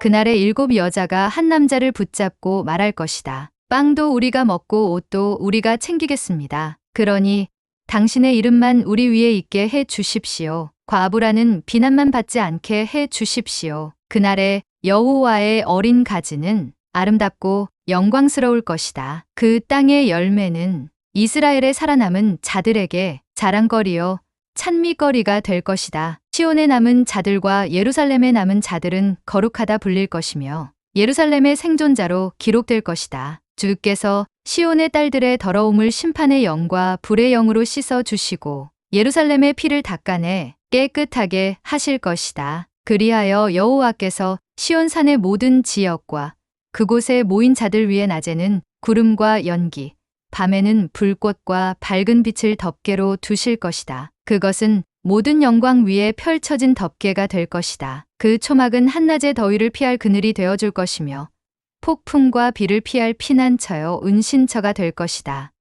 그날의 일곱 여자가 한 남자를 붙잡고 말할 것이다. 빵도 우리가 먹고 옷도 우리가 챙기겠습니다. 그러니 당신의 이름만 우리 위에 있게 해 주십시오. 과부라는 비난만 받지 않게 해 주십시오. 그날의 여호와의 어린 가지는 아름답고 영광스러울 것이다. 그 땅의 열매는 이스라엘의 살아남은 자들에게 자랑거리요 찬미거리가 될 것이다. 시온에 남은 자들과 예루살렘에 남은 자들은 거룩하다 불릴 것이며 예루살렘의 생존자로 기록될 것이다. 주께서 시온의 딸들의 더러움을 심판의 영과 불의 영으로 씻어 주시고 예루살렘의 피를 닦아내 깨끗하게 하실 것이다. 그리하여 여호와께서 시온 산의 모든 지역과 그곳에 모인 자들 위에 낮에는 구름과 연기, 밤에는 불꽃과 밝은 빛을 덮개로 두실 것이다. 그것은 모든 영광 위에 펼쳐진 덮개가 될 것이다. 그 초막은 한낮의 더위를 피할 그늘이 되어줄 것이며 폭풍과 비를 피할 피난처요 은신처가 될 것이다.